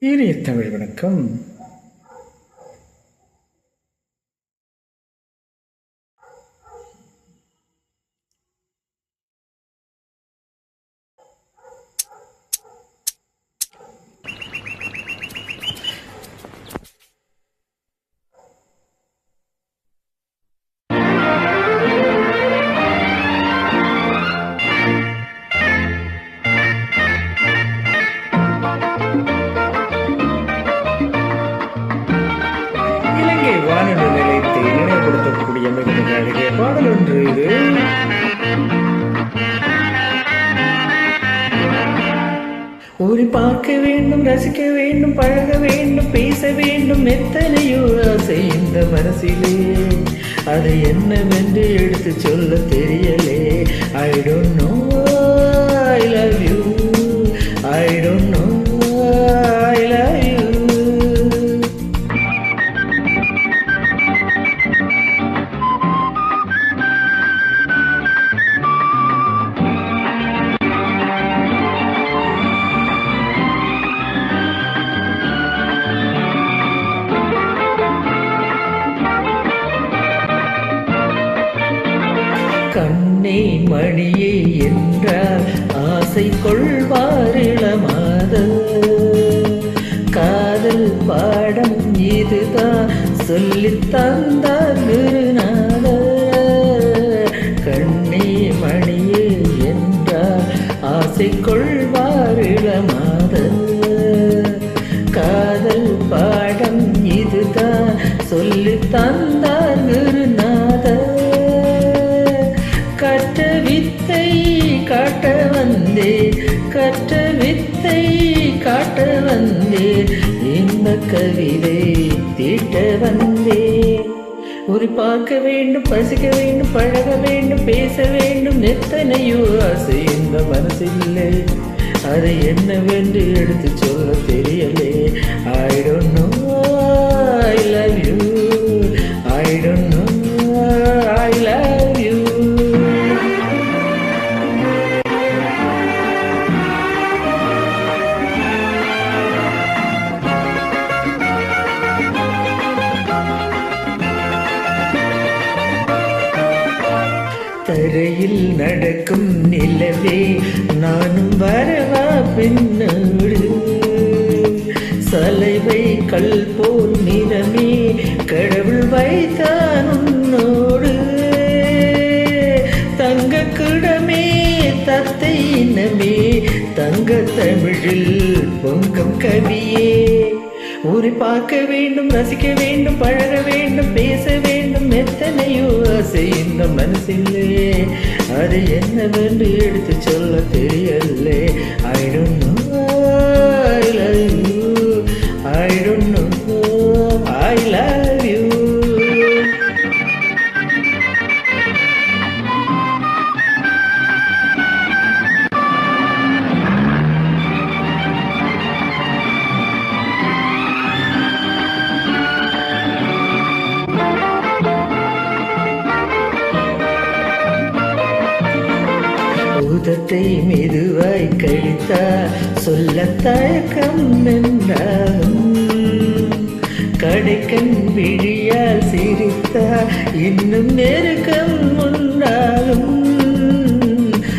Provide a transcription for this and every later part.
இனிய தமிழ் வணக்கம். ஊரி பார்க்க வேண்டும் ரசிக்க வேண்டும் பழக வேண்டும் பேச வேண்டும் எத்தனையோ ஆசை இந்த மனசிலே. அது என்னவென்று எடுத்து சொல்ல தெரியலே. ஐ டோன்ட் நோ கண்ணே மணியே என்றார் ஆசை கொள்வாரிளமாத காதல் பாடம் இதுதான் சொல்லித் தந்தார் குருநாத கண்ணே மணியே என்றார் ஆசை கொள்வாரிளமாத காதல் பாடம் இதுதான் சொல்லித் தந்தார் வித்தை காட்ட வந்தே இந்த கவிதை தீட்ட வந்தே. ஒரு பார்க்க வேண்டும் பசிக்க வேண்டும் பழக வேண்டும் பேச வேண்டும் எத்தனையோ ஆசை இந்த மனசில்லை அது என்னவென்று எடுத்து சொல்ல தெரியலே. தரையில் நடக்கும் நிலவே நானும் வரவா பின்னோடு. சலைவை கல் போல் நிலமே கடவுள் வைத்தான் உன்னோடு. தங்க கிடமே தத்தை இனமே தங்க தமிழில் பொங்கம் கவியே. ஊரை பார்க்க வேண்டும் ரசிக்க வேண்டும் பழக வேண்டும் பேச வேண்டும். எத்தனையோ ஆசை இன்னும் மனசில்லையே அது என்னவென்று எடுத்து சொல்ல பூதத்தை மெதுவாய் கழித்தா சொல்ல தயக்கம் என்றாலும் கடைக்கண் விழியால் சிரித்தா இன்னும் நெருக்கம் உண்டாலும்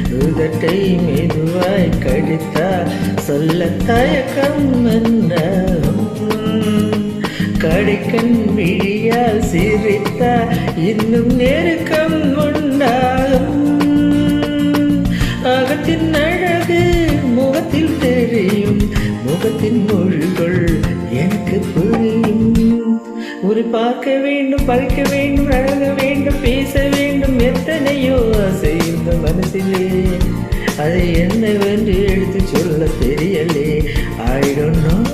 பூதத்தை மெதுவாய் கழித்தா சொல்ல தயக்கம் என்றாலும் கடைக்கண் விழியால் சிரித்தா இன்னும் நெருக்கம் உண்டா முகத்தின் மொழிகள் எனக்கு புரியும். ஒரு பார்க்க வேண்டும் பழிக்க வேண்டும் அழக வேண்டும் பேச வேண்டும் எத்தனையோ ஆசை இந்த மனசிலே. அதை என்னவென்று எடுத்து சொல்ல தெரியலே. நான்